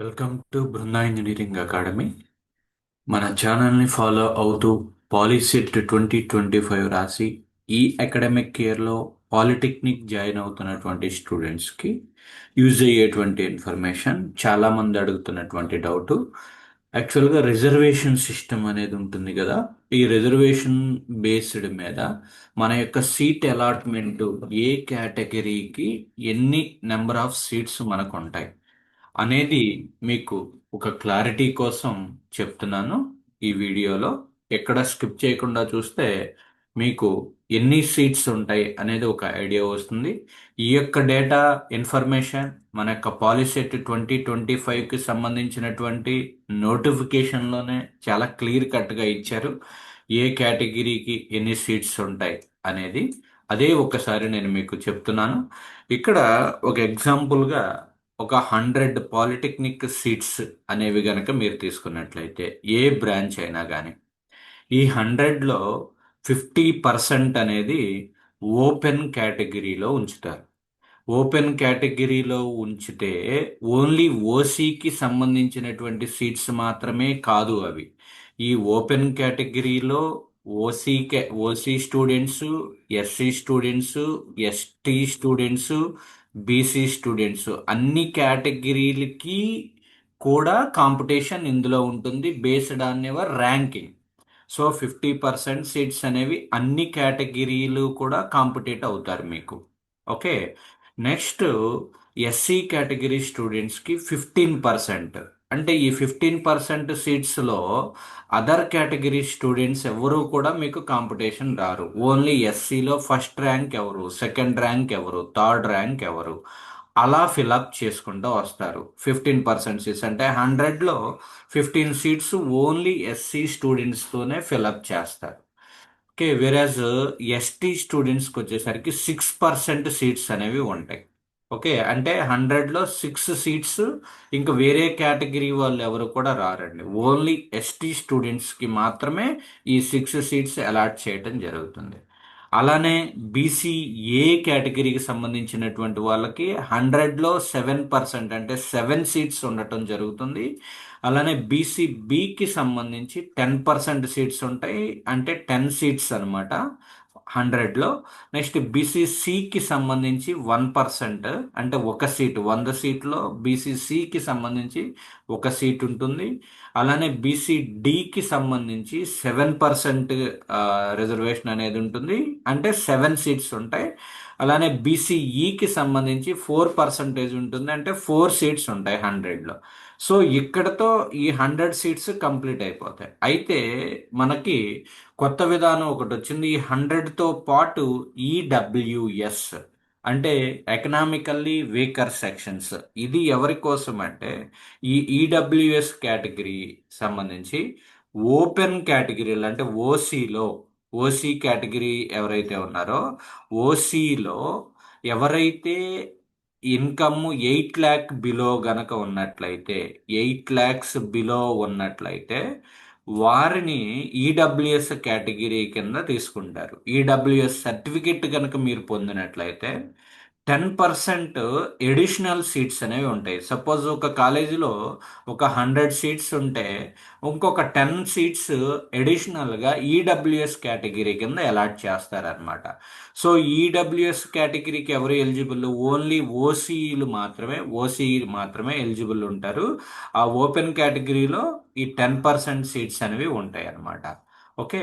Welcome to Brinda engineering academy. మన ఛానల్ని follow అవుతూ పాలిసెట్ ట్వంటీ ట్వంటీ ఫైవ్ రాసి ఈ అకాడమిక్ ఇయర్లో పాలిటెక్నిక్ జాయిన్ అవుతున్నటువంటి స్టూడెంట్స్కి యూజ్ అయ్యేటువంటి ఇన్ఫర్మేషన్ చాలామంది అడుగుతున్నటువంటి డౌట్. యాక్చువల్గా రిజర్వేషన్ సిస్టమ్ అనేది ఉంటుంది కదా. ఈ రిజర్వేషన్ బేస్డ్ మీద మన యొక్క సీట్ అలాట్మెంట్ ఏ కేటగిరీకి ఎన్ని నెంబర్ ఆఫ్ సీట్స్ మనకు ఉంటాయి అనేది మీకు ఒక క్లారిటీ కోసం చెప్తున్నాను ఈ వీడియోలో. ఎక్కడ స్కిప్ చేయకుండా చూస్తే మీకు ఎన్ని సీట్స్ ఉంటాయి అనేది ఒక ఐడియా వస్తుంది. ఈ యొక్క డేటా ఇన్ఫర్మేషన్ మన యొక్క పాలిసెట్ ట్వంటీ ట్వంటీ ఫైవ్కి సంబంధించినటువంటి నోటిఫికేషన్లోనే చాలా క్లియర్ కట్గా ఇచ్చారు. ఏ కేటగిరీకి ఎన్ని సీట్స్ ఉంటాయి అనేది. అదే ఒకసారి నేను మీకు చెప్తున్నాను. ఇక్కడ ఒక ఎగ్జాంపుల్గా ఒక హండ్రెడ్ పాలిటెక్నిక్ సీట్స్ అనేవి గనక మీరు తీసుకున్నట్లయితే ఏ బ్రాంచ్ అయినా కానీ ఈ హండ్రెడ్లో ఫిఫ్టీ పర్సెంట్ అనేది ఓపెన్ కేటగిరీలో ఉంచుతారు. ఓపెన్ కేటగిరీలో ఉంచితే ఓన్లీ ఓసీకి సంబంధించినటువంటి సీట్స్ మాత్రమే కాదు అవి. ఈ ఓపెన్ కేటగిరీలో ఓసీ కే OC students SC students ST students BC students అన్ని కేటగిరీలకి కూడా కాంపిటీషన్ ఇందులో ఉంటుంది. Based on your ranking. So fifty percent seats అనేవి అన్ని కేటగిరీలు కూడా కాంపిటేట్ అవుతారు మీకు. ఓకే? నెక్స్ట్ ఎస్సీ కేటగిరీ స్టూడెంట్స్కి ఫిఫ్టీన్ పర్సెంట్. అంటే ఈ ఫిఫ్టీన్ పర్సెంట్ సీట్స్లో అదర్ కేటగిరీ స్టూడెంట్స్ ఎవరు కూడా మీకు కాంపిటీషన్ రారు. ఓన్లీ ఎస్సీలో ఫస్ట్ ర్యాంక్ ఎవరు సెకండ్ ర్యాంక్ ఎవరు థర్డ్ ర్యాంక్ ఎవరు అలా ఫిలప్ చేసుకుంటూ వస్తారు. ఫిఫ్టీన్ పర్సెంట్ సీట్స్ అంటే హండ్రెడ్లో ఫిఫ్టీన్ సీట్స్ ఓన్లీ ఎస్సీ స్టూడెంట్స్తోనే ఫిలప్ చేస్తారు. ఓకే వెరాజ్ ఎస్టీ స్టూడెంట్స్కి వచ్చేసరికి సిక్స్ పర్సెంట్ సీట్స్ అనేవి ఉంటాయి. ఓకే అంటే హండ్రెడ్లో సిక్స్ సీట్స్ ఇంకా వేరే కేటగిరీ వాళ్ళు ఎవరు కూడా రారండి. ఓన్లీ ఎస్టీ స్టూడెంట్స్కి మాత్రమే ఈ సిక్స్ సీట్స్ అలాట్ చేయడం జరుగుతుంది. అలానే బీసీ ఏ కేటగిరీకి సంబంధించినటువంటి వాళ్ళకి హండ్రెడ్లో సెవెన్ పర్సెంట్ అంటే సెవెన్ సీట్స్ ఉండటం జరుగుతుంది. అలానే బీసీ బీకి సంబంధించి టెన్ పర్సెంట్ సీట్స్ ఉంటాయి అంటే టెన్ సీట్స్ అనమాట హండ్రెడ్లో. నెక్స్ట్ బీసీసీకి సంబంధించి వన్ పర్సెంట్ అంటే ఒక సీటు వంద సీట్లో బీసీసీకి సంబంధించి ఒక సీట్ ఉంటుంది. అలానే బీసీడీకి సంబంధించి సెవెన్ పర్సెంట్ రిజర్వేషన్ అనేది ఉంటుంది. అంటే సెవెన్ సీట్స్ ఉంటాయి. అలానే బీసీఈకి సంబంధించి ఫోర్ పర్సంటేజ్ ఉంటుంది. అంటే ఫోర్ సీట్స్ ఉంటాయి హండ్రెడ్లో. సో ఇక్కడతో ఈ హండ్రెడ్ సీట్స్ కంప్లీట్ అయిపోతాయి. అయితే మనకి కొత్త విధానం ఒకటి వచ్చింది. ఈ హండ్రెడ్తో పాటు ఈడబ్ల్యూఎస్ అంటే ఎకనామికల్లీ వీకర్ సెక్షన్స్. ఇది ఎవరి కోసం అంటే ఈ ఈడబ్ల్యూఎస్ కేటగిరీ సంబంధించి ఓపెన్ కేటగిరీలు అంటే ఓసీలో ఓసీ కేటగిరీ ఎవరైతే ఉన్నారో ఓసీలో ఎవరైతే ఇన్కమ్ ఎయిట్ ల్యాక్ బిలో గనక ఉన్నట్లయితే ఎయిట్ ల్యాక్స్ బిలో ఉన్నట్లయితే వారిని ఈడబ్ల్యూఎస్ కేటగిరీ కింద తీసుకుంటారు. ఈడబ్ల్యూఎస్ సర్టిఫికెట్ కనుక మీరు పొందినట్లయితే టెన్ పర్సెంట్ ఎడిషనల్ సీట్స్ అనేవి ఉంటాయి. సపోజ్ ఒక కాలేజీలో ఒక హండ్రెడ్ సీట్స్ ఉంటే ఇంకొక టెన్ సీట్స్ ఎడిషనల్గా ఈడబ్ల్యూఎస్ కేటగిరీ కింద అలాట్ చేస్తారనమాట సో ఈడబ్ల్యూఎస్ కేటగిరీకి ఎవరు ఎలిజిబుల్ ఓన్లీ ఓసీలు మాత్రమే ఓసీ మాత్రమే ఎలిజిబుల్ ఉంటారు. ఆ ఓపెన్ కేటగిరీలో ఈ టెన్ పర్సెంట్ సీట్స్ అనేవి ఉంటాయి అన్నమాట ఓకే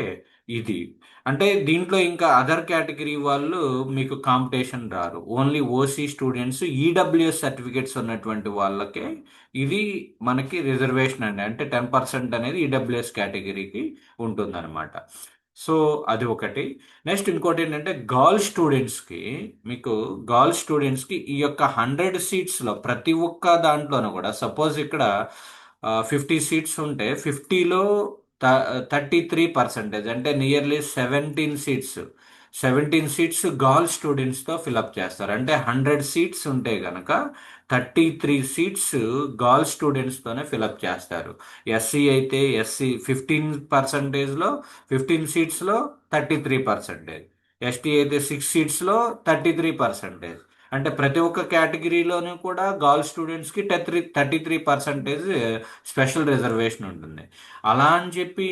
ఇది. అంటే దీంట్లో ఇంకా అదర్ కేటగిరీ వాళ్ళు మీకు కాంపిటీషన్ రారు. Only OC students EWS certificates ఉన్నటువంటి వాళ్ళకే ఇది మనకి రిజర్వేషన్ అండి. అంటే టెన్ పర్సెంట్ అనేది ఈడబ్ల్యూఎస్ కేటగిరీకి ఉంటుందన్నమాట. సో అది ఒకటి. నెక్స్ట్ ఇంకోటి ఏంటంటే గర్ల్ స్టూడెంట్స్కి మీకు గర్ల్ స్టూడెంట్స్కి ఈ యొక్క హండ్రెడ్ సీట్స్లో ప్రతి ఒక్క దాంట్లోనూ కూడా సపోజ్ ఇక్కడ ఫిఫ్టీ సీట్స్ ఉంటే ఫిఫ్టీలో థర్టీ త్రీ పర్సెంటేజ్ అంటే nearly seventeen seats seventeen seats girl స్టూడెంట్స్తో fill up చేస్తారు. అంటే హండ్రెడ్ సీట్స్ ఉంటే కనుక థర్టీ త్రీ సీట్స్ గాల్ స్టూడెంట్స్తోనే ఫిలప్ చేస్తారు. ఎస్సీ అయితే ఎస్సీ ఫిఫ్టీన్ పర్సంటేజ్లో ఫిఫ్టీన్ సీట్స్లో థర్టీ త్రీ పర్సెంటేజ్ ఎస్టీ అయితే సిక్స్ సీట్స్లో థర్టీ త్రీ పర్సెంటేజ్ అంటే ప్రతి ఒక్క కేటగిరీలోనూ కూడా గర్ల్ స్టూడెంట్స్కి thirty thirty three percentage special reservation ఉంటుంది. అలా అని చెప్పి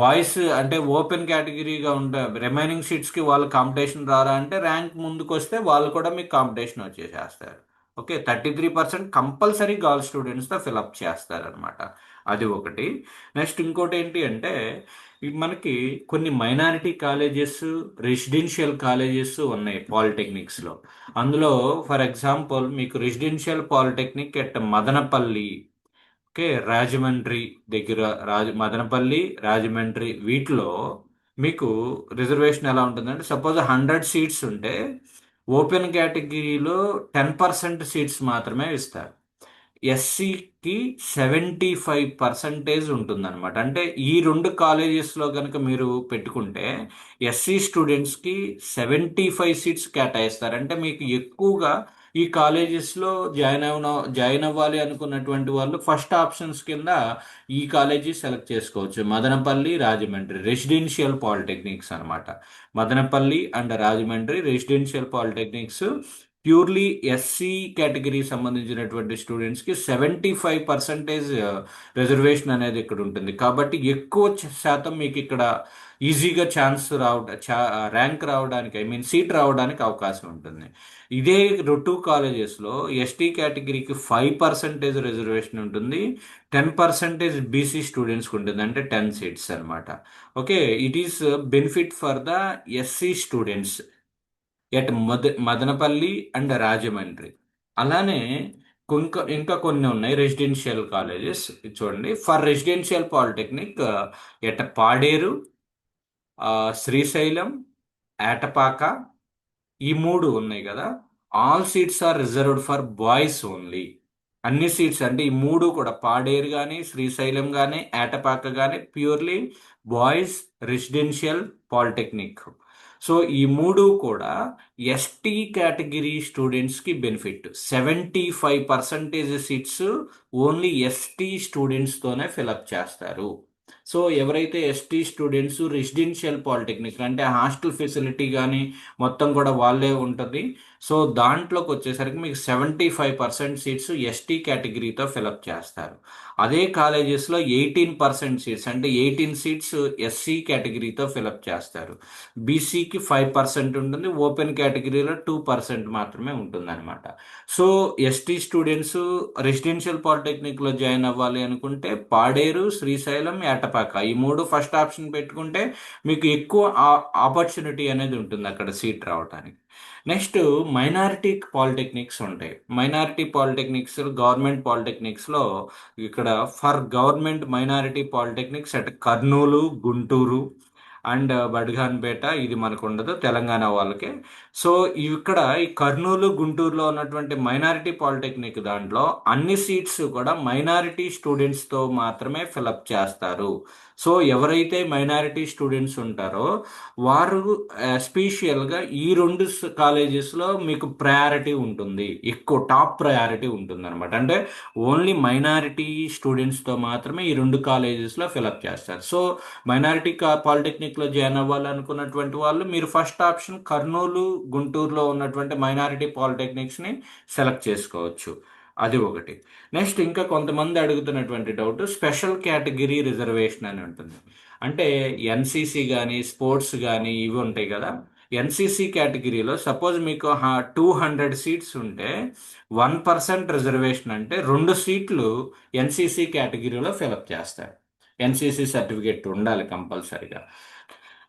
బాయ్స్ అంటే ఓపెన్ కేటగిరీగా ఉండే రిమైనింగ్ సీట్స్కి వాళ్ళు కాంపిటీషన్ రారా అంటే ర్యాంక్ ముందుకు వస్తే వాళ్ళు కూడా మీకు competition వచ్చేసేస్తారు. Okay thirty three percent compulsory girl స్టూడెంట్స్తో fill up చేస్తారనమాట అది ఒకటి. నెక్స్ట్ ఇంకోటి ఏంటి అంటే మనకి కొన్ని మైనారిటీ కాలేజెస్ రెసిడెన్షియల్ కాలేజెస్ ఉన్నాయి పాలిటెక్నిక్స్లో. అందులో ఫర్ ఎగ్జాంపుల్ మీకు residential polytechnic at Madanapalle okay Rajahmundry దగ్గర రాజ మదనపల్లి రాజమండ్రి వీటిలో మీకు రిజర్వేషన్ ఎలా ఉంటుందంటే సపోజ్ హండ్రెడ్ సీట్స్ ఉంటే ఓపెన్ కేటగిరీలో టెన్ పర్సెంట్ సీట్స్ మాత్రమే ఇస్తారు. ఎస్సీకి సెవెంటీ ఫైవ్ పర్సంటేజ్ ఉంటుందన్నమాట. అంటే ఈ రెండు కాలేజెస్లో కనుక మీరు పెట్టుకుంటే ఎస్సీ స్టూడెంట్స్కి సెవెంటీ ఫైవ్ సీట్స్ కేటాయిస్తారు. అంటే మీకు ఎక్కువగా ఈ కాలేజెస్లో జాయిన్ అవ జాయిన్ అవ్వాలి అనుకున్నటువంటి వాళ్ళు ఫస్ట్ ఆప్షన్స్ కింద ఈ కాలేజీ సెలెక్ట్ చేసుకోవచ్చు. మదనపల్లి రాజమండ్రి రెసిడెన్షియల్ పాలిటెక్నిక్స్ అనమాట Madanapalle and Rajahmundry residential polytechnics purely SC category సంబంధించినటువంటి స్టూడెంట్స్కి సెవెంటీ ఫైవ్ పర్సెంటేజ్ రిజర్వేషన్ అనేది ఇక్కడ ఉంటుంది. కాబట్టి ఎక్కువ శాతం మీకు ఇక్కడ ఈజీగా ఛాన్స్ రావడం ర్యాంక్ రావడానికి ఐ మీన్ సీట్ రావడానికి అవకాశం ఉంటుంది. ఇదే టూ కాలేజెస్లో ఎస్టీ కేటగిరీకి ఫైవ్ పర్సెంటేజ్ రిజర్వేషన్ ఉంటుంది. టెన్ పర్సెంటేజ్ బీసీ స్టూడెంట్స్కి ఉంటుంది. అంటే టెన్ సీట్స్ అనమాట okay it is benefit for the SC students. At మద మదనపల్లి అండ్ రాజమండ్రి. అలానే ఇంకా ఇంకా కొన్ని ఉన్నాయి. Residential colleges. చూడండి. For residential polytechnic at Paderu Srisailam Etapaka ఈ మూడు ఉన్నాయి కదా. All seats are reserved for boys only. అన్ని సీట్స్ అంటే ఈ మూడు కూడా పాడేరు కానీ శ్రీశైలం కానీ ఏటపాక కానీ purely boys residential polytechnic. So ఈ మూడు కూడా ఎస్టీ కేటగిరీ స్టూడెంట్స్కి benefit seventy five percentage seats only ST స్టూడెంట్స్తోనే fill up చేస్తారు. సో ఎవరైతే ఎస్టీ స్టూడెంట్స్ రెసిడెన్షియల్ పాలిటెక్నిక్ అంటే హాస్టల్ ఫెసిలిటీ కానీ మొత్తం కూడా వాళ్ళే ఉంటుంది. సో దాంట్లోకి వచ్చేసరికి మీకు seventy five percent seats ST కేటగిరీతో fill up చేస్తారు. అదే కాలేజెస్లో ఎయిటీన్ పర్సెంట్ సీట్స్ అంటే ఎయిటీన్ సీట్స్ ఎస్సీ కేటగిరీతో ఫిలప్ చేస్తారు. బీసీకి ఫైవ్ పర్సెంట్ ఉంటుంది ఓపెన్ కేటగిరీలో టూ పర్సెంట్ మాత్రమే ఉంటుందన్నమాట. సో ఎస్టీ స్టూడెంట్స్ రెసిడెన్షియల్ పాలిటెక్నిక్లో జాయిన్ అవ్వాలి అనుకుంటే పాడేరు శ్రీశైలం ఏటపాక ఈ మూడు ఫస్ట్ ఆప్షన్ పెట్టుకుంటే మీకు ఎక్కువ ఆపర్చునిటీ అనేది ఉంటుంది అక్కడ సీట్ రావడానికి నెక్స్ట్ మైనారిటీ పాలిటెక్నిక్స్ ఉంటాయి. మైనారిటీ పాలిటెక్నిక్స్ గవర్నమెంట్ పాలిటెక్నిక్స్లో ఇక్కడ for government minority polytechnics at Kurnool Guntur and Badangpet ఇది మనకు ఉండదు తెలంగాణ వాళ్ళకి. సో ఇక్కడ ఈ కర్నూలు గుంటూరులో ఉన్నటువంటి మైనారిటీ పాలిటెక్నిక్ దాంట్లో అన్ని సీట్స్ కూడా మైనారిటీ స్టూడెంట్స్తో మాత్రమే ఫిలప్ చేస్తారు. సో ఎవరైతే మైనారిటీ స్టూడెంట్స్ ఉంటారో వారు ఎస్పెషియల్గా ఈ రెండు కాలేజెస్లో మీకు ప్రయారిటీ ఉంటుంది. ఎక్కువ టాప్ ప్రయారిటీ ఉంటుంది అనమాట అంటే ఓన్లీ మైనారిటీ స్టూడెంట్స్తో మాత్రమే ఈ రెండు కాలేజెస్లో ఫిలప్ చేస్తారు. సో మైనారిటీ పాలిటెక్నిక్లో జాయిన్ అవ్వాలనుకున్నటువంటి వాళ్ళు మీరు ఫస్ట్ ఆప్షన్ కర్నూలు గుంటూరులో ఉన్నటువంటి మైనారిటీ పాలిటెక్నిక్స్ని సెలెక్ట్ చేసుకోవచ్చు. అది ఒకటి. నెక్స్ట్ ఇంకా కొంతమంది అడుగుతున్నటువంటి డౌట్ స్పెషల్ కేటగిరీ రిజర్వేషన్ అని ఉంటుంది. అంటే ఎన్సీసీ కానీ స్పోర్ట్స్ కానీ ఇవి ఉంటాయి కదా. ఎన్సీసీ కేటగిరీలో సపోజ్ మీకు టూ హండ్రెడ్ సీట్స్ ఉంటే వన్ పర్సెంట్ రిజర్వేషన్ అంటే రెండు సీట్లు ఎన్సీసీ కేటగిరీలో ఫిలప్ చేస్తారు. ఎన్సీసీ సర్టిఫికేట్ ఉండాలి కంపల్సరీగా.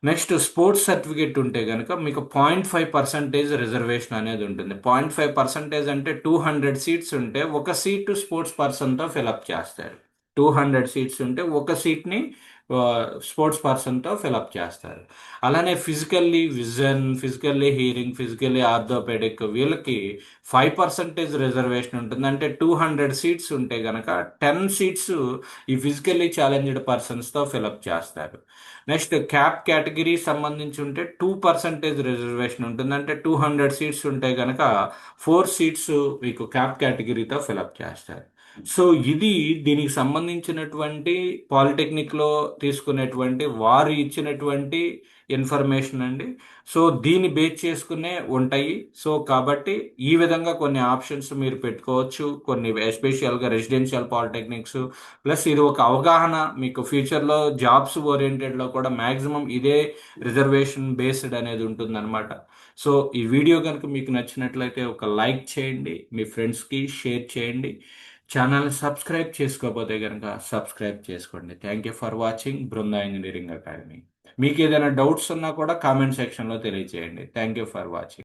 నెక్స్ట్ స్పోర్ట్స్ సర్టిఫికేట్ ఉంటే కనుక మీకు పాయింట్ ఫైవ్ పర్సంటేజ్ రిజర్వేషన్ అనేది ఉంటుంది. పాయింట్ ఫైవ్ పర్సంటేజ్ అంటే టూ హండ్రెడ్ సీట్స్ ఉంటే ఒక సీటు స్పోర్ట్స్ పర్సన్తో ఫిలప్ చేస్తారు. టూ హండ్రెడ్ సీట్స్ ఉంటే ఒక సీట్ని స్పోర్ట్స్ పర్సన్తో ఫిలప్ చేస్తారు. అలానే physically vision physically hearing physically orthopaedic వీళ్ళకి ఫైవ్ పర్సెంటేజ్ రిజర్వేషన్ ఉంటుంది. అంటే టూ హండ్రెడ్ సీట్స్ ఉంటే కనుక టెన్ సీట్స్ ఈ ఫిజికల్లీ ఛాలెంజ్డ్ పర్సన్స్తో ఫిలప్ చేస్తారు. నెక్స్ట్ క్యాప్ కేటగిరీ సంబంధించి ఉంటే టూ పర్సెంటేజ్ రిజర్వేషన్ ఉంటుంది. అంటే టూ హండ్రెడ్ సీట్స్ ఉంటే కనుక ఫోర్ సీట్స్ మీకు క్యాప్ కేటగిరీతో ఫిలప్ చేస్తారు. సో ఇది దీనికి సంబంధించినటువంటి పాలిటెక్నిక్లో తీసుకునేటువంటి వారు ఇచ్చినటువంటి ఇన్ఫర్మేషన్ అండి. సో దీన్ని బేస్ చేసుకునే ఉంటాయి. సో కాబట్టి ఈ విధంగా కొన్ని ఆప్షన్స్ మీరు పెట్టుకోవచ్చు. కొన్ని ఎస్పెషల్గా రెసిడెన్షియల్ పాలిటెక్నిక్స్ ప్లస్ ఇది ఒక అవగాహన. మీకు ఫ్యూచర్లో జాబ్స్ ఓరియంటెడ్లో కూడా మ్యాక్సిమం ఇదే రిజర్వేషన్ బేస్డ్ అనేది ఉంటుందన్నమాట. సో ఈ వీడియో కనుక మీకు నచ్చినట్లయితే ఒక లైక్ చేయండి. మీ ఫ్రెండ్స్కి షేర్ చేయండి. ఛానల్ సబ్స్క్రైబ్ చేసుకోకపోతే కనుక సబ్స్క్రైబ్ చేసుకోండి. Thank you for watching Brinda engineering academy. మీకు ఏదైనా డౌట్స్ ఉన్నా కూడా కామెంట్ సెక్షన్లో తెలియజేయండి. Thank you for watching